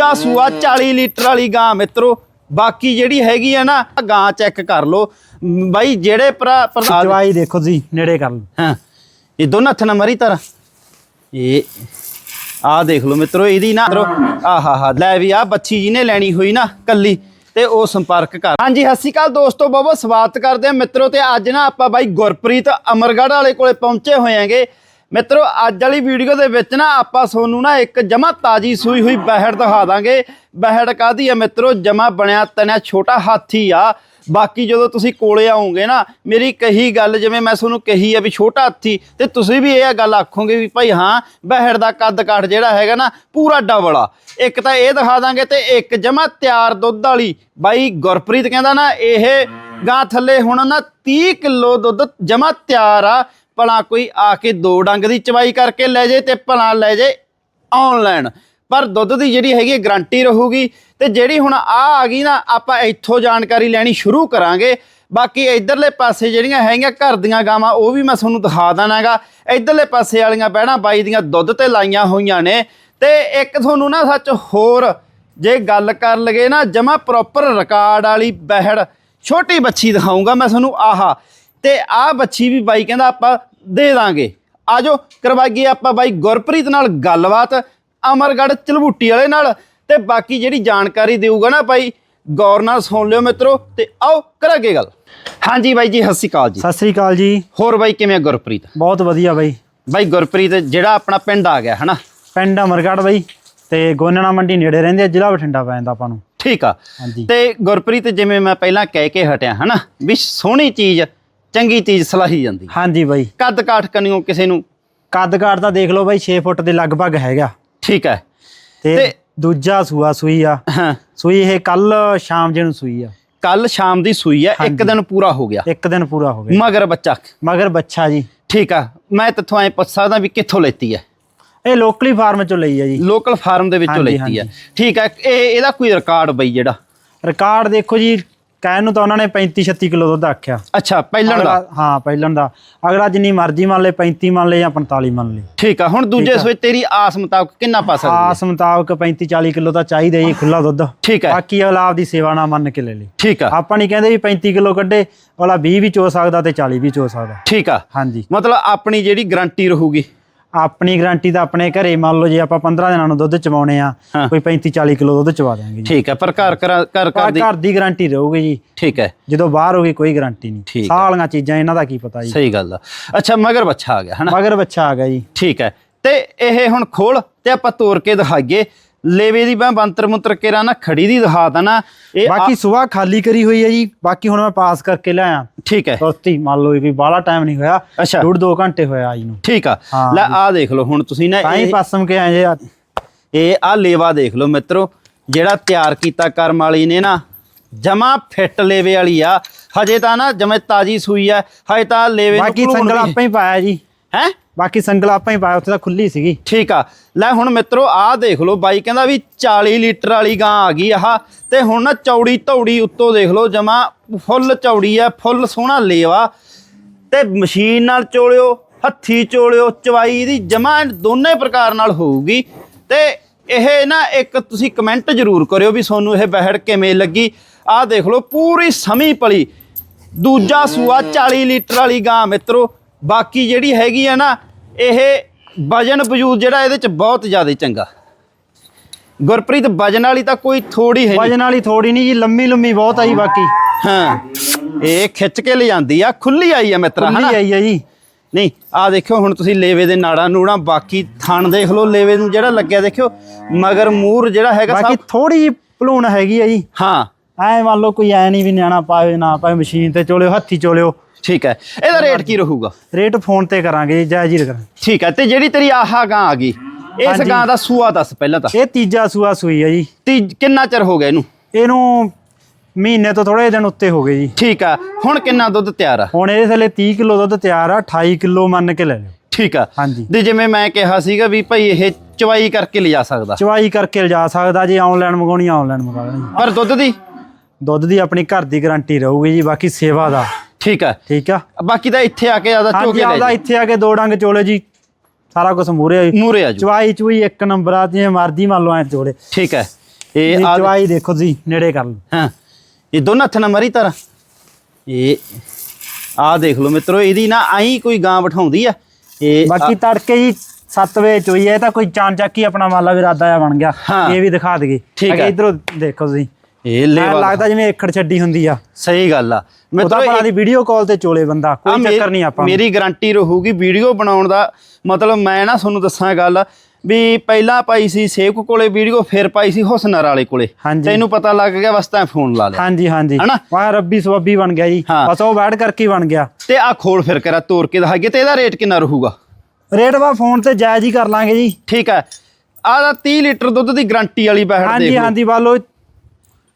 ਦੂਜਾ ਸੂਆ 40 ਲੀਟਰ ਵਾਲੀ ਗਾਂ ਮਿੱਤਰੋ ਬਾਕੀ ਜਿਹੜੀ ਹੈਗੀ ਆ ਨਾ ਗਾਂ ਚੈੱਕ ਕਰ ਲਓ। ਬਾਈ ਜਿਹੜੇ ਭਰਾ ਚਵਾਈ ਦੇਖੋ ਤੁਸੀਂ ਨੇੜੇ ਕਰ ਲਓ। ਹਾਂ ਇਹ ਦੋਨਾਂ ਹੱਥਾਂ ਨਾਲ ਮਰੀ ਤਰ ਇਹ ਆਹ ਦੇਖ ਲਓ ਮਿੱਤਰੋ ਇਹਦੀ ਨਾ ਆਹਾ ਹਾ ਲੈ ਵੀ ਆ ਬੱਚੀ ਜੀ ਨੇ ਲੈਣੀ ਹੋਈ ਨਾ ਕੱਲੀ ਤੇ ਉਹ ਸੰਪਰਕ ਕਰ। ਹਾਂਜੀ ਸਤਿ ਸ਼੍ਰੀ ਅਕਾਲ ਦੋਸਤੋ ਬਹੁਤ ਸਵਾਗਤ ਕਰਦੇ ਆ ਮਿੱਤਰੋ ਤੇ ਅੱਜ ਨਾ ਆਪਾਂ ਬਾਈ ਗੁਰਪ੍ਰੀਤ ਅਮਰਗੜ੍ਹ ਵਾਲੇ ਕੋਲੇ ਪਹੁੰਚੇ ਹੋਏ ਆਂਗੇ ਮਿੱਤਰੋ, ਅੱਜ ਵਾਲੀ ਵੀਡੀਓ ਦੇ ਵਿੱਚ ਨਾ ਆਪਾਂ ਤੁਹਾਨੂੰ ਨਾ ਇੱਕ ਜਮਾ ਤਾਜੀ ਸੂਈ ਹੋਈ ਬਹਿੜ ਦਿਖਾ ਦਾਂਗੇ। ਬਹਿੜ ਕਾਦੀ ਆ ਮਿੱਤਰੋ? ਜਮਾ ਬਣਿਆ ਤਨਿਆ ਛੋਟਾ ਹਾਥੀ ਆ। ਬਾਕੀ ਜਦੋਂ ਤੁਸੀਂ ਕੋਲੇ ਆਉਂਗੇ ਨਾ, ਮੇਰੀ ਕਹੀ ਗੱਲ ਜਿਵੇਂ ਮੈਂ ਤੁਹਾਨੂੰ ਕਹੀ ਆ ਵੀ ਛੋਟਾ ਹਾਥੀ, ਤੇ ਤੁਸੀਂ ਵੀ ਇਹ ਗੱਲ ਆਖੋਗੇ ਵੀ ਭਾਈ ਹਾਂ, ਬਹਿੜ ਦਾ ਕੱਦ ਕਾਠ ਜਿਹੜਾ ਹੈਗਾ ਨਾ, ਪੂਰਾ ਡਬਲ ਆ। ਇੱਕ ਤਾਂ ਇਹ ਦਿਖਾ ਦਾਂਗੇ ਤੇ ਇੱਕ ਜਮਾ ਤਿਆਰ ਦੁੱਧ ਵਾਲੀ। ਬਾਈ ਗੁਰਪ੍ਰੀਤ ਕਹਿੰਦਾ ਨਾ, ਇਹ ਗਾਂ ਥੱਲੇ ਹੁਣ ਨਾ 30 ਕਿਲੋ ਦੁੱਧ ਜਮਾ ਤਿਆਰ ਆ। ਭਲਾ ਕੋਈ ਆ ਕੇ ਦੋ ਡੰਗ ਦੀ ਚਵਾਈ ਕਰਕੇ ਲੈ ਜੇ ਤੇ ਭਲਾ ਲੈ ਜੇ ਆਨਲਾਈਨ ਪਰ ਦੁੱਧ ਦੀ ਜਿਹੜੀ ਹੈਗੀ ਗਾਰੰਟੀ ਰਹੂਗੀ ਤੇ ਜਿਹੜੀ ਹੁਣ ਆ ਆ ਗਈ ਨਾ, ਆਪਾਂ ਇੱਥੋਂ ਜਾਣਕਾਰੀ ਲੈਣੀ ਸ਼ੁਰੂ ਕਰਾਂਗੇ। ਬਾਕੀ ਇਧਰਲੇ ਪਾਸੇ ਜਿਹੜੀਆਂ ਹੈਗੀਆਂ ਘਰ ਦੀਆਂ ਗਾਵਾਂ, ਉਹ ਵੀ ਮੈਂ ਤੁਹਾਨੂੰ ਦਿਖਾ ਦਾਨਾਗਾ ਇਧਰਲੇ ਪਾਸੇ ਵਾਲੀਆਂ ਬਹਿਣਾ ਬਾਈ ਦੀਆਂ ਦੁੱਧ ਤੇ ਲਾਈਆਂ ਹੋਈਆਂ ਨੇ। ਤੇ ਇੱਕ ਤੁਹਾਨੂੰ ਨਾ ਸੱਚ ਹੋਰ, ਜੇ ਗੱਲ ਕਰ ਲਗੇ ਨਾ ਜਮਾ ਪ੍ਰੋਪਰ ਰਿਕਾਰਡ ਵਾਲੀ ਬਹਿੜ, ਛੋਟੀ ਬੱਚੀ ਦਿਖਾਉਂਗਾ ਮੈਂ ਤੁਹਾਨੂੰ। ਆਹਾ ਤੇ ਆਹ ਬੱਚੀ ਵੀ ਬਾਈ ਕਹਿੰਦਾ ਆਪਾਂ ਦੇ ਦਾਂਗੇ। ਆਜੋ ਕਰਵਾਈਏ ਆਪਾਂ ਬਾਈ ਗੁਰਪ੍ਰੀਤ ਨਾਲ ਗੱਲਬਾਤ ਅਮਰਗੜ੍ਹ ਚਲਬੂਟੀ ਵਾਲੇ ਨਾਲ। ਤੇ ਬਾਕੀ ਜਿਹੜੀ ਜਾਣਕਾਰੀ ਦੇਊਗਾ ਨਾ ਬਾਈ ਗੌਰ ਨਾਲ ਸੁਣ ਲਿਓ ਮਿੱਤਰੋ ਤੇ ਆਓ ਕਰਾਂਗੇ ਗੱਲ। ਹਾਂਜੀ ਬਾਈ ਜੀ ਸਤਿ ਸ਼੍ਰੀ ਅਕਾਲ ਜੀ। ਸਤਿ ਸ੍ਰੀ ਅਕਾਲ ਜੀ। ਹੋਰ ਬਾਈ ਕਿਵੇਂ ਆ ਗੁਰਪ੍ਰੀਤ? ਬਹੁਤ ਵਧੀਆ ਬਾਈ। ਬਾਈ ਗੁਰਪ੍ਰੀਤ ਜਿਹੜਾ ਆਪਣਾ ਪਿੰਡ ਆ ਗਿਆ ਹਨਾ? ਪਿੰਡ ਅਮਰਗੜ੍ਹ ਬਾਈ ਤੇ ਗੋਨਣਾ ਮੰਡੀ ਨੇੜੇ ਰਹਿੰਦੇ ਆ ਜ਼ਿਲ੍ਹਾ ਬਠਿੰਡਾ ਪੈ ਜਾਂਦਾ ਆਪਾਂ ਨੂੰ। ਠੀਕ ਆ। ਹਾਂਜੀ। ਤੇ ਗੁਰਪ੍ਰੀਤ ਜਿਵੇਂ ਮੈਂ ਪਹਿਲਾਂ ਕਹਿ ਕੇ ਹਟਿਆ ਹਨਾ? ਵੀ ਸੋਹਣੀ ਚੀਜ਼ ਚੰਗੀ ਚੀਜ਼ ਸਲਾਹੀ ਜਾਂਦੀ। ਹਾਂਜੀ ਬਾਈ। ਕੱਦ ਕਾਠ ਕਨੀਓ ਕਿਸੇ ਨੂੰ। ਕੱਦ ਕਾਠ ਤਾਂ ਦੇਖ ਲਓ ਬਾਈ 6 ਫੁੱਟ ਦੇ ਲਗਭਗ ਹੈਗਾ। ਠੀਕ ਹੈ। ਤੇ ਦੂਜਾ ਸੂਆ ਸੂਈ ਆ। ਸੂਈ ਇਹ ਕੱਲ ਸ਼ਾਮ ਜੇ ਨੂੰ ਸੂਈ ਆ। ਕੱਲ ਸ਼ਾਮ ਦੀ ਸੂਈ ਹੈ ਇੱਕ। ਦਿਨ ਪੂਰਾ ਹੋ ਗਿਆ। ਇੱਕ ਦਿਨ ਪੂਰਾ ਹੋ ਗਿਆ। ਮਗਰ ਬੱਚਾ। ਮਗਰ ਬੱਚਾ ਜੀ। ਠੀਕ ਆ। ਮੈਂ ਤੇਥੋਂ ਐ ਪੁੱਛ ਸਕਦਾ ਵੀ ਕਿੱਥੋਂ ਲੈਤੀ ਹੈ ਇਹ ਲੋਕਲੀ ਫਾਰਮ ਚੋਂ ਲਈ ਆ ਜੀ। ਲੋਕਲ ਫਾਰਮ ਦੇ ਵਿੱਚੋਂ ਲੈਤੀ ਹਾਂਜੀ। ਠੀਕ ਹੈ ਇਹ ਇਹਦਾ ਕੋਈ ਰਿਕਾਰਡ ਬਈ ਜਿਹੜਾ? ਰਿਕਾਰਡ ਦੇਖੋ ਜੀ ਕਹਿਣ ਨੂੰ ਤਾਂ ਉਹਨਾਂ ਨੇ 35 36 ਕਿਲੋ ਦੁੱਧ ਆਖਿਆ। ਅੱਛਾ ਪਹਿਲਣ ਦਾ? ਅਗਲਾ- ਹਾਂ ਪਹਿਲਣ ਦਾ। ਅਗਲਾ ਜਿੰਨੀ ਮਰਜ਼ੀ ਮੰਨ ਲੇ 35 ਮੰਨ ਲੇ ਜਾਂ 45 ਮੰਨ ਲੇ। ਠੀਕ ਆ ਹੁਣ ਦੂਜੇ ਸੋਚ ਤੇਰੀ ਆਸ ਮੁਤਾਬਕ ਕਿੰਨਾ ਪਾ ਸਕਦੀ ਹੈ? ਆਸ ਮੁਤਾਬਕ 35 40 ਕਿਲੋ ਤਾਂ ਚਾਹੀਦਾ ਜੀ ਖੁੱਲਾ ਦੁੱਧ। ਠੀਕ ਹੈ। ਬਾਕੀ ਅਗਲਾ ਆਪਦੀ ਸੇਵਾ ਨਾਲ ਮੰਨ ਕੇ ਲੈ ਲੇ। ਠੀਕ ਆ। ਆਪਾਂ ਨਹੀਂ ਕਹਿੰਦੇ ਵੀ 35 ਕਿਲੋ ਕੱਢੇ ਅਗਲਾ 20 ਵੀ ਚੋ ਸਕਦਾ ਤੇ 40 ਵੀ ਚੋ ਸਕਦਾ। ਠੀਕ ਆ। ਹਾਂਜੀ। ਮਤਲਬ ਆਪਣੀ ਜਿਹੜੀ ਗਾਰੰਟੀ ਰਹੂਗੀ। ਆਪਣੀ ਗਾਰੰਟੀ ਤਾਂ ਆਪਣੇ ਘਰੇ ਮੰਨ ਲਓ ਜੇ ਆਪਾਂ 15 ਦਿਨਾਂ ਨੂੰ ਦੁੱਧ ਚਵਾਉਣੇ ਆ ਹਾਂ। ਕੋਈ 35 40 ਕਿਲੋ ਦੁੱਧ ਚਵਾ ਦੇਾਂਗੇ ਜੀ। ਠੀਕ ਹੈ ਪਰ ਘਰ ਘਰ ਘਰ ਘਰ ਦੀ ਘਰ ਦੀ ਗਾਰੰਟੀ ਰਹੂਗੀ ਜੀ। ਠੀਕ ਹੈ। ਜਦੋਂ ਬਾਹਰ ਹੋਗੀ ਕੋਈ ਗਾਰੰਟੀ ਨਹੀਂ। ਠੀਕ ਹੈ। ਸਾਲੀਆਂ ਚੀਜ਼ਾਂ ਇਹਨਾਂ ਦਾ ਕੀ ਪਤਾ ਜੀ। ਸਹੀ ਗੱਲ ਆ। ਅੱਛਾ ਮਗਰ ਬੱਚਾ ਆ ਗਿਆ ਹਨਾ? ਮਗਰ ਬੱਚਾ ਆ ਗਿਆ ਜੀ। ਠੀਕ ਹੈ। ਤੇ ਇਹ ਹੁਣ ਖੋਲ ਤੇ ਆਪਾਂ ਤੋੜ ਕੇ ਦਿਖਾਈਏ। ਲੇਵੇ ਦੀ ਮੈਂ ਬੰਤਰ ਮੁੰਤਰ ਕੇਰਾ ਨਾ ਖੜੀ ਦੀ ਦਿਖਾ ਦਣਾ ਇਹ ਬਾਕੀ ਸੁਬਾਹ ਖਾਲੀ ਕਰੀ ਹੋਈ ਹੈ ਜੀ। ਬਾਕੀ ਹੁਣ ਮੈਂ ਪਾਸ ਕਰਕੇ ਲਿਆਇਆ ਠੀਕ ਹੈ। ਤੁਰਤੀ ਮੰਨ ਲਓ ਵੀ ਬਾਹਲਾ ਟਾਈਮ ਨਹੀਂ ਹੋਇਆ। ਅੱਛਾ। ਡੂਢ ਦੋ ਘੰਟੇ ਹੋਇਆ ਆਈ ਨੂੰ। ਠੀਕ ਆ। ਲੈ ਆ ਦੇਖ ਲਓ ਹੁਣ ਤੁਸੀਂ ਨਾ ਇਹ- ਪਾਸਮ ਕੇ ਆਏ ਜੇ ਇਹ ਆ ਲੇਵਾ ਦੇਖ ਲਓ ਮਿੱਤਰੋ ਜਿਹੜਾ ਤਿਆਰ ਕੀਤਾ ਕਰਮ ਵਾਲੀ ਨੇ ਨਾ ਜਮਾ ਫਿੱਟ ਲੇਵੇ ਵਾਲੀ ਆ। ਹਜੇ ਤਾਂ ਨਾ ਜਮੇ ਤਾਜੀ ਸੂਈ ਆ ਹਜੇ ਤਾਂ ਲੇਵੇ ਬਾਕੀ ਸੰਗਲ ਆਪਾਂ ਹੀ ਪਾਇਆ ਜੀ। ਹੈ? ਬਾਕੀ ਸੰਗਲ ਆਪਾਂ ਹੀ ਪਾਇਆ ਉੱਥੇ ਤਾਂ ਖੁੱਲੀ ਸੀਗੀ। ਠੀਕ ਆ। ਲੈ ਹੁਣ ਮਿੱਤਰੋ ਆਹ ਦੇਖ ਲਓ ਬਾਈ ਕਹਿੰਦਾ ਵੀ 40 ਲੀਟਰ ਵਾਲੀ ਗਾਂ ਆ ਗਈ ਆਹ। ਤੇ ਹੁਣ ਨਾ ਚੌੜੀ ਧੌੜੀ ਉੱਤੋਂ ਦੇਖ ਲਓ ਜਮਾ ਫੁੱਲ ਚੌੜੀ ਆ ਫੁੱਲ ਸੋਹਣਾ ਲੇਵਾ। ਤੇ ਮਸ਼ੀਨ ਨਾਲ ਚੋਲਿਓ ਹੱਥੀ ਚੋਲਿਓ ਚਵਾਈ ਦੀ ਜਮਾ ਦੋਨੇ ਪ੍ਰਕਾਰ ਨਾਲ ਹੋਊਗੀ। ਤੇ ਇਹ ਨਾ ਇੱਕ ਤੁਸੀਂ ਕਮੈਂਟ ਜ਼ਰੂਰ ਕਰਿਓ ਵੀ ਤੁਹਾਨੂੰ ਇਹ ਬਹਿੜ ਕਿਵੇਂ ਲੱਗੀ। ਆਹ ਦੇਖ ਲਓ ਪੂਰੀ ਸਮੀ ਪਲੀ। ਦੂਜਾ ਸੂਆ 40 ਲੀਟਰ ਵਾਲੀ ਗਾਂ ਮਿੱਤਰੋ। ਬਾਕੀ ਜਿਹੜੀ ਹੈਗੀ ਆ ਨਾ ਇਹ ਵਜਨ ਵਜੂਦ ਜਿਹੜਾ ਇਹਦੇ ਚ ਬਹੁਤ ਜ਼ਿਆਦਾ ਚੰਗਾ। ਗੁਰਪ੍ਰੀਤ ਵਜਨ ਵਾਲੀ ਤਾਂ ਕੋਈ ਥੋੜੀ ਹੈ ਵਜਨ ਵਾਲੀ ਥੋੜੀ ਨਹੀਂ ਜੀ ਲੰਮੀ ਲੰਮੀ ਬਹੁਤ ਆਈ ਬਾਕੀ। ਹਾਂ ਇਹ ਖਿੱਚ ਕੇ ਲਿਆਂਦੀ ਆ ਖੁੱਲੀ ਆਈ ਆ ਮਿੱਤਰਾ ਖੁੱਲੀ ਆਈ ਹੈ ਜੀ। ਨਹੀਂ ਆ ਦੇਖਿਓ ਹੁਣ ਤੁਸੀਂ ਲੇਵੇ ਦੇ ਨਾੜਾਂ ਨੂੜਾਂ ਬਾਕੀ ਥਣ ਦੇਖ ਲਓ ਲੇਵੇ ਨੂੰ ਜਿਹੜਾ ਲੱਗਿਆ ਦੇਖਿਓ ਮਗਰ ਮੂਰ ਜਿਹੜਾ ਹੈਗਾ ਬਾਕੀ ਥੋੜੀ ਜਿਹੀ ਭਲੂਣ ਹੈਗੀ ਆ ਜੀ। ਹਾਂ। ਐ ਮੰਨ ਲਓ ਕੋਈ ਐ ਨਹੀਂ ਵੀ ਨਿਆਣਾ ਪਾਵੇ ਨਾ ਪਾਵੇ ਮਸ਼ੀਨ ਤੇ ਚੋਲਿਓ ਹੱਥੀ ਚੋਲਿਓ। ਠੀਕ ਹੈ। ਇਹਦਾ ਰੇਟ ਕੀ ਰਹੂਗਾ? ਰੇਟ ਫੋਨ ਤੇ ਕਰਾਂਗੇ ਜੀ ਜਾਇਜ਼ ਹੀ ਕਰਾਂਗੇ। ਠੀਕ ਹੈ ਤੇ ਜਿਹੜੀ ਤੇਰੀ ਆਹਾ ਗਾਂ ਆ ਗਈ ਇਸ। ਗਾਂ ਦਾ ਸੂਆ ਦੱਸ ਪਹਿਲਾਂ ਤਾਂ। ਇਹ ਤੀਜਾ ਸੂਆ ਸੂਈ ਹੈ ਜੀ। ਤੀ ਕਿੰਨਾ ਚਿਰ ਹੋ ਗਿਆ ਇਹਨੂੰ? ਇਹਨੂੰ ਮਹੀਨੇ ਤੋਂ ਥੋੜੇ ਦਿਨ ਉੱਤੇ ਹੋ ਗਏ ਜੀ। ਠੀਕ ਆ ਹੁਣ ਕਿੰਨਾ ਦੁੱਧ ਤਿਆਰ ਆ? ਹੁਣ ਇਹਦੇ ਥੱਲੇ 30 ਕਿਲੋ ਦੁੱਧ ਤਿਆਰ ਆ 28 ਕਿਲੋ ਮੰਨ ਕੇ ਲੈ ਲਿਓ। ਠੀਕ ਆ। ਹਾਂਜੀ। ਤੇ ਜਿਵੇਂ ਮੈਂ ਕਿਹਾ ਸੀਗਾ ਵੀ ਭਾਈ ਇਹ ਚਵਾਈ ਕਰਕੇ ਲਿਜਾ ਸਕਦਾ। ਚਵਾਈ ਕਰਕੇ ਲਿਜਾ ਸਕਦਾ ਜੀ ਆਨਲਾਈਨ ਮੰਗਾਉਣੀ ਆਨਲਾਈਨ ਮੰਗਾ ਲੈਣੀ। ਪਰ ਦੁੱਧ ਦੀ? ਦੁੱਧ ਦੀ ਆਪਣੀ ਘਰ ਦੀ ਗਾਰੰਟੀ ਰਹੂਗੀ ਜੀ ਬਾਕੀ ਸੇਵਾ ਦਾ। ਠੀਕ ਆ। ਠੀਕ ਆ। ਬਾਕੀ ਤਾਂ ਇੱਥੇ ਆ ਕੇ ਆਦਾ ਹਾਂਜੀ ਝੋਕੇ ਆਪਦਾ ਲੈ ਇੱਥੇ ਆ ਕੇ ਦੋ ਡੰਗ ਚੋਲੇ ਜੀ। ਸਾਰਾ ਕੁਝ ਮੂਰੇ ਮੂਰੇ ਆ ਜੂ ਚਵਾਈ ਚੁਈ ਇੱਕ ਨੰਬਰ ਆ ਜਿਵੇਂ ਮਰਜ਼ੀ ਮੰਨ ਲਓ ਐ ਚੋਲੇ। ਠੀਕ ਹੈ ਇਹ ਇਹ ਆ ਚਵਾਈ ਦੇਖੋ ਤੁਸੀਂ ਨੇੜੇ ਕਰ ਲਓ। ਹਾਂ। ਇਹ ਦੋਨਾਂ ਹੱਥਾਂ ਨਾਲ ਮਰੀ ਤਰ। ਇਹ ਆ ਦੇਖ ਲਓ ਮਿੱਤਰੋ ਇਹਦੀ ਨਾ ਆਈ ਕੋਈ ਗਾਂ ਬਿਠਾਉਂਦੀ ਆ। ਇਹ ਬਾਕੀ ਤੜਕੇ ਜੀ 7 ਵਜੇ ਚੋਈ ਹੈ ਇਹ ਤਾਂ ਕੋਈ ਚਾਨ ਚੱਕੀ ਆਪਣਾ ਮਾਲਾ ਵੀ ਇਰਾਦਾ ਆ ਬਣ ਗਿਆ। ਹਾਂ। ਇਹ ਵੀ ਦਿਖਾ ਦਈਏ। ਠੀਕ ਹੈ। ਇਧਰੋਂ ਦੇਖੋ ਤੁਸੀਂ। ਇਹ ਐਂ ਲੇਵਾ ਲੱਗਦਾ ਜਿਵੇਂ ਏਖੜ ਛੱਡੀ ਹੁੰਦੀ ਆ। ਸਹੀ ਗੱਲ ਆ। ਉਹ ਤਾਂ ਮਿੱਤਰੋ ਆਪਣਾ ਦੀ ਵੀਡੀਓ ਕਾਲ ਤੇ ਚੋਲੇ ਬੰਦਾ ਕੋਈ ਮੇ- ਚੱਕਰ ਨਹੀਂ ਆਪਾਂ। ਮੇਰੀ ਗਾਰੰਟੀ ਰਹੂਗੀ ਵੀਡੀਓ ਬਣਾਉਣ ਦਾ। ਮਤਲਬ ਮੈਂ ਨਾ ਤੁਹਾਨੂੰ ਦੱਸਾਂ ਗੱਲ ਵੀ ਪਹਿਲਾਂ ਪਾਈ ਸੀ ਸੇਵਕ ਕੋਲੇ ਵੀਡੀਓ ਫਿਰ ਪਾਈ ਸੀ ਹੁਸਨਰ ਵਾਲੇ ਕੋਲੇ। ਹਾਂਜੀ। ਤੈਨੂੰ ਪਤਾ ਲੱਗ ਗਿਆ ਬਸ ਤਾਂ ਫੋਨ ਲਾ ਲਿਆ। ਹਾਂਜੀ ਹਾਂਜੀ। ਹਨਾ? ਵਾਹ ਰੱਬੀ ਸਵੱਬੀ ਬਣ ਗਿਆ ਜੀ। ਬਸ ਉਹ ਬੈਠ ਕਰਕੇ ਬਣ ਗਿਆ। ਤੇ ਆ ਖੋਲ ਫਿਰ ਕਰਾ ਤੋੜ ਕੇ ਦਿਖਾਈਏ ਤੇ ਇਹਦਾ ਰੇਟ ਕਿੰਨਾ ਰਹੂਗਾ? ਰੇਟ ਵਾ ਫੋਨ ਤੇ ਜਾਇਜ਼ ਹੀ ਕਰ ਲਾਂਗੇ ਜੀ। ਠੀਕ ਹੈ। ਆਹ ਦਾ 30 ਲੀਟਰ ਦੁੱਧ ਦੀ ਗਾਰੰਟੀ ਵਾਲੀ ਬੈਠ ਹਾਂਜੀ ਦੇਖ ਲਓ। ਹਾਂਜੀ ਵਾਲੋ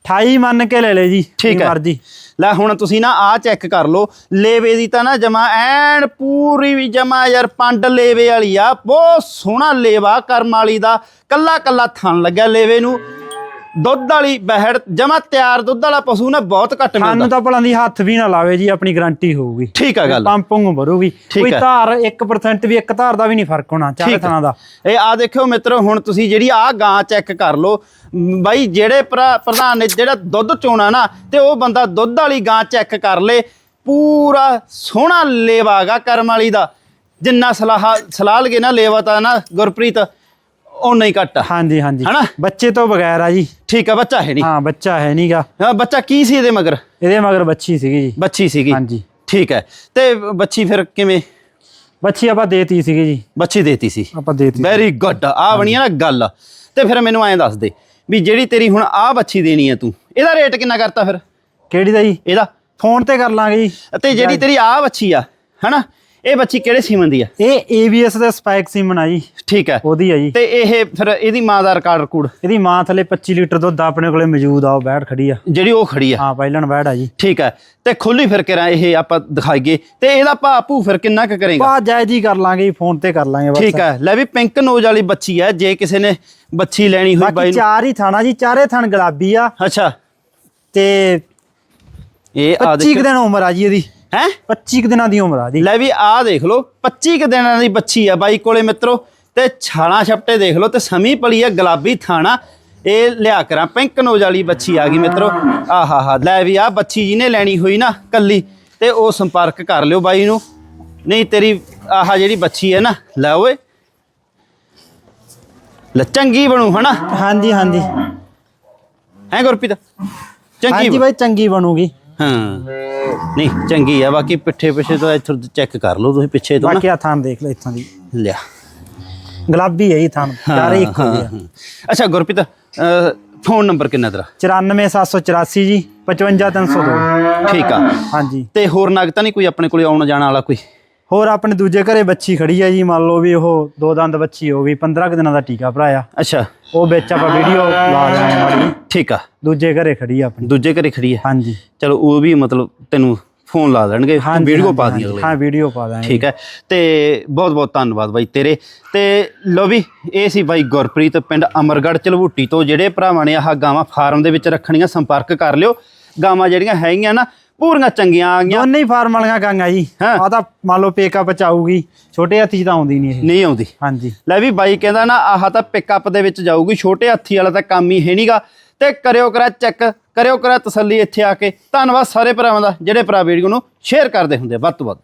28 ਮੰਨ ਕੇ ਲੈ ਲੈ ਜੀ ਠੀਕ ਹੈ। ਮਰਜ਼ੀ। ਲੈ ਹੁਣ ਤੁਸੀਂ ਨਾ ਆ ਚੈੱਕ ਕਰ ਲਓ ਲੇਵੇ ਦੀ ਤਾਂ ਨਾ ਜਮਾ ਐਨ ਪੂਰੀ ਵੀ ਜਮਾ ਯਾਰ ਪੰਡ ਲੇਵੇ ਵਾਲੀ ਆ ਬਹੁਤ ਸੋਹਣਾ ਲੇਵਾ ਕਰਮ ਵਾਲੀ ਦਾ ਕੱਲਾ ਕੱਲਾ ਥਣ ਲੱਗਿਆ ਲੇਵੇ ਨੂੰ। ਦੁੱਧ ਵਾਲੀ ਬਹਿੜ ਜਮਾ ਤਿਆਰ ਦੁੱਧ ਵਾਲਾ ਪਸ਼ੂ ਨਾ ਬਹੁਤ ਘੱਟ ਸਾਨੂੰ ਮਿਲਦਾ ਤਾਂ ਭਲਾਂ ਦੀ ਹੱਥ ਵੀ ਨਾ ਲਾਵੇ ਜੀ ਆਪਣੀ ਗਾਰੰਟੀ ਹੋਊਗੀ। ਠੀਕ ਆ ਗੱਲ। ਪੰਪ ਵਾਂਗੂ ਭਰੂਗੀ। ਕੋਈ ਹੈ। ਧਾਰ 1% ਵੀ ਇੱਕ ਧਾਰ ਦਾ ਵੀ ਨਹੀਂ ਫ਼ਰਕ ਹੋਣਾ ਚਾਰੇ। ਥਾਂ ਦਾ। ਇਹ ਆ ਦੇਖਿਓ ਮਿੱਤਰੋ ਹੁਣ ਤੁਸੀਂ ਜਿਹੜੀ ਆ ਗਾਂ ਚੈੱਕ ਕਰ ਲਓ ਮ, ਬਾਈ ਜਿਹੜੇ ਭਰਾ- ਪ੍ਰਧਾਨ ਨੇ ਜਿਹੜਾ ਦੁੱਧ ਚੋਣਾ ਨਾ ਤੇ ਉਹ ਬੰਦਾ ਦੁੱਧ ਵਾਲੀ ਗਾਂ ਚੈੱਕ ਕਰ ਲੇ। ਪੂਰਾ ਸੋਹਣਾ ਲੇਵਾਗਾ ਕਰਮ ਵਾਲੀ ਦਾ। ਜਿੰਨਾ ਸਲਾਹ ਸਲਾਹ ਲਗੇ ਨਾ ਲੇਵਾ ਤਾਂ ਨਾ ਗੁਰਪ੍ਰੀਤ ਉਹ ਨਹੀਂ ਘੱਟ ਆ। ਹਾਂਜੀ ਹਾਂਜੀ। ਹਨਾ? ਬੱਚੇ ਤੋਂ ਬਗੈਰ ਆ ਜੀ। ਠੀਕ ਆ ਬੱਚਾ ਹੈ ਨਹੀਂ। ਹਾਂ ਬੱਚਾ ਹੈ ਨਹੀਂਗਾ ਹਾਂ ਬੱਚਾ ਕੀ ਸੀ ਇਹਦੇ ਮਗਰ? ਇਹਦੇ ਮਗਰ ਬੱਚੀ ਸੀਗੀ ਜੀ। ਬੱਚੀ ਸੀਗੀ। ਹਾਂਜੀ। ਠੀਕ ਹੈ। ਤੇ ਬੱਚੀ ਫਿਰ ਕਿਵੇਂ? ਬੱਚੀ ਆਪਾਂ ਦੇਤੀ ਸੀਗੀ ਜੀ। ਬੱਚੀ ਦੇਤੀ ਸੀ। ਆਪਾਂ ਦੇਤੀ ਵੈਰੀ ਗੁੱਡ ਆ ਬਣੀ ਆ ਨਾ ਗੱਲ। ਤੇ ਫਿਰ ਮੈਨੂੰ ਐਂ ਦੱਸ ਦੇ ਵੀ ਜਿਹੜੀ ਤੇਰੀ ਹੁਣ ਆ ਬੱਚੀ ਦੇਣੀ ਹੈ ਤੂੰ ਇਹਦਾ ਰੇਟ ਕਿੰਨਾ ਕਰਤਾ ਫਿਰ? ਕਿਹੜੀ ਦਾ ਜੀ? ਇਹਦਾ? ਫੋਨ ਤੇ ਕਰ ਲਾਂਗੇ ਜੀ। ਤੇ ਜਿਹੜੀ ਤੇਰੀ ਆ ਬੱਚੀ ਆ ਹਨਾ? ਇਹ ਬੱਚੀ ਕਿਹੜੇ ਸੀਮਨ ਦੀ ਆ? ਇਹ ABS ਦਾ ਸਪਾਈਕ ਸਿਮਨ ਆ ਜੀ ਠੀਕ ਹੈ ਉਹਦੀ ਆ ਜੀ। ਤੇ ਇਹ ਫਿਰ ਇਹਦੀ ਮਾਂ ਦਾ ਰਿਕਾਰਡ ਰਕੂਡ ਇਹਦੀ ਮਾਂ ਥਲੇ 25 ਲੀਟਰ ਦੁੱਧ ਆਪਣੇ ਕੋਲੇ ਮੌਜੂਦ ਆ ਉਹ ਬੈਠ ਖੜੀ ਆ। ਜਿਹੜੀ ਉਹ ਖੜੀ ਆ? ਹਾਂ ਪਹਿਲਣ ਬੈਠ ਆ ਜੀ। ਠੀਕ ਹੈ ਤੇ ਖੁੱਲੀ ਫਿਰ ਕੇ ਇਹ ਆਪਾਂ ਦਿਖਾਈਏ। ਤੇ ਇਹਦਾ ਭਾਪੂ ਫਿਰ ਕਿੰਨਾ ਕੁ ਕਰੇਗਾ? ਬਾ ਜਾਇਜ਼ ਹੀ ਕਰ ਲਾਂਗੇ ਫੋਨ ਤੇ ਕਰ ਲਾਂਗੇ ਬਸ। ਠੀਕ ਹੈ ਲੈ ਵੀ ਪਿੰਕ ਨੋਜ ਵਾਲੀ ਬੱਚੀ ਹੈ ਜੇ ਕਿਸੇ ਨੇ ਬੱਚੀ ਲੈਣੀ ਹੋਈ ਬਾਈ ਨੂੰ। ਚਾਰ ਹੀ ਥਾਣਾ ਜੀ ਚਾਰੇ ਥਣ ਗੁਲਾਬੀ ਆ। ਅੱਛਾ। ਤੇ ਇਹ ਆ 25 ਕੁ ਦਿਨ ਉਮਰ ਆ ਜੀ ਇਹਦੀ ਹੈ? 25 ਕੁ ਦਿਨਾਂ ਦੀ ਉਮਰ ਆ ਜੀ। ਲੈ ਵੀ ਆ ਦੇਖ ਲਓ 25 ਕੁ ਦਿਨਾਂ ਦੀ ਬੱਚੀ ਆ ਬਾਈ ਕੋਲੇ ਮਿੱਤਰੋ। ਤੇ ਛਾਲਾਂ ਛਪਟੇ ਦੇਖ ਲਓ ਤੇ ਸਮੀ ਪਲੀ ਆ ਗੁਲਾਬੀ ਥਾਣਾ। ਇਹ ਲਿਆ ਕਰਾਂ ਪਿੰਕ ਨੋਜ ਵਾਲੀ ਬੱਚੀ ਆ ਗਈ ਮਿੱਤਰੋ। ਆਹਾ ਹਾ ਲੈ ਵੀ ਆ ਬੱਚੀ ਜਿਹਨੇ ਲੈਣੀ ਹੋਈ ਨਾ ਕੱਲੀ ਤੇ ਉਹ ਸੰਪਰਕ ਕਰ ਲਿਓ ਬਾਈ ਨੂੰ। ਨਹੀਂ ਤੇਰੀ ਆਹ ਜਿਹੜੀ ਬੱਚੀ ਹੈ ਨਾ ਲੈ ਓਏ। ਲੈ ਚੰਗੀ ਬਣੂ ਹਨਾ? ਹਾਂਜੀ ਹਾਂਜੀ। ਹੈ ਗੁਰਪ੍ਰੀਤ? ਚੰਗੀ ਹਾਂਜੀ। ਬਾਈ ਚੰਗੀ ਬਣੂਗੀ। ਹਾਂ। ਨਹੀਂ ਚੰਗੀ ਆ ਬਾਕੀ ਪਿੱਠੇ ਪਿੱਛੇ ਤੋਂ ਇੱਥੋਂ ਚੈੱਕ ਕਰ ਲਓ ਤੁਸੀਂ ਪਿੱਛੇ ਤੋਂ ਨਾ। ਬਾਕੀ ਆ ਥਾਣ ਦੇਖ ਲਓ ਇੱਥੋਂ ਦੀ। ਲਿਆ। ਗੁਲਾਬੀ ਹੈ ਜੀ ਥਾਣ ਚਾਰੇ ਇੱਕੋ ਹਾਂ, ਜਿਹੇ ਆ। ਹਾਂ। ਅੱਛਾ ਗੁਰਪ੍ਰੀਤ ਫੋਨ ਨੰਬਰ ਕਿੰਨਾ ਤੇਰਾ? 94784 ਜੀ 55302 ਠੀਕ ਆ। ਹਾਂਜੀ। ਤੇ ਹੋਰ ਨਗ ਤਾਂ ਨਹੀਂ ਕੋਈ ਆਪਣੇ ਕੋਲੇ ਆਉਣ ਜਾਣ ਵਾਲਾ ਕੋਈ? ਹੋਰ ਆਪਣੇ ਦੂਜੇ ਘਰੇ ਬੱਚੀ ਖੜੀ ਆ ਜੀ ਮੰਨ ਲਓ ਵੀ ਉਹ ਦੋ ਦੰਦ ਬੱਚੀ ਹੋ ਗਈ 15 ਕੁ ਦਿਨਾਂ ਦਾ ਟੀਕਾ ਭਰਾਇਆ। ਅੱਛਾ। ਉਹ ਵਿੱਚ ਆਪਾਂ ਵੀਡੀਓ ਲਾ ਦਿਆਂਗੇ ਮਾੜੀ ਠੀਕ ਆ। ਦੂਜੇ ਘਰੇ ਖੜੀ ਆ ਆਪਣੀ। ਦੂਜੇ ਘਰੇ ਖੜੀ ਆ? ਹਾਂਜੀ। ਚਲੋ ਉਹ ਵੀ ਮਤਲਬ ਤੈਨੂੰ ਫੋਨ ਲਾ ਦੇਣਗੇ ਵੀਡੀਓ ਪਾ ਦੀ। ਅਗਲੇ। ਹਾਂ ਵੀਡੀਓ ਪਾ ਦਾਂਗੇ। ਠੀਕ ਹੈ ਤੇ ਬਹੁਤ ਬਹੁਤ ਧੰਨਵਾਦ ਬਾਈ ਤੇਰੇ। ਤੇ ਲੋ ਵੀ ਇਹ ਸੀ ਬਾਈ ਗੁਰਪ੍ਰੀਤ ਪਿੰਡ ਅਮਰਗੜ੍ਹ ਚਲਵੂਟੀ ਤੋਂ ਜਿਹੜੇ ਭਰਾਵਾਂ ਨੇ ਆਹ ਗਾਵਾਂ ਫਾਰਮ ਦੇ ਵਿੱਚ ਰੱਖਣੀਆਂ ਸੰਪਰਕ ਕਰ ਲਿਓ। ਗਾਵਾਂ ਜਿਹੜੀਆਂ ਹੈਗੀਆਂ ਨਾ ਪੂਰੀਆਂ ਚੰਗੀਆਂ ਆ ਗਈਆਂ। ਦੋਨੇ ਹੀ ਫਾਰਮ ਵਾਲੀਆਂ ਗਾਂਗਾ ਜੀ। ਹਾਂ। ਆ ਤਾਂ ਮੰਨ ਲਓ ਪੇਕਅਪ ਚ ਆਊਗੀ ਛੋਟੇ ਹਾਥੀ 'ਚ ਤਾਂ ਆਉਂਦੀ ਨਹੀਂ ਇਹ। ਨਹੀਂ ਆਉਂਦੀ। ਹਾਂਜੀ। ਲੈ ਵੀ ਬਾਈ ਕਹਿੰਦਾ ਨਾ ਆਹ ਤਾਂ ਪਿਕਅਪ ਦੇ ਵਿੱਚ ਜਾਊਗੀ ਛੋਟੇ ਹੱਥੀ ਵਾਲਾ ਤਾਂ ਕੰਮ ਹੀ ਹੈ ਨਹੀਂਗਾ। ਤੇ ਕਰਿਓ ਕਰਾ ਚੈੱਕ ਕਰਿਓ ਕਰਾ ਤਸੱਲੀ ਇੱਥੇ ਆ ਕੇ। ਧੰਨਵਾਦ ਸਾਰੇ ਭਰਾਵਾਂ ਦਾ ਜਿਹੜੇ ਭਰਾ ਵੀਡੀਓ ਨੂੰ ਸ਼ੇਅਰ ਕਰਦੇ ਹੁੰਦੇ ਆ। ਵੱਧ ਤੋਂ ਵੱਧ।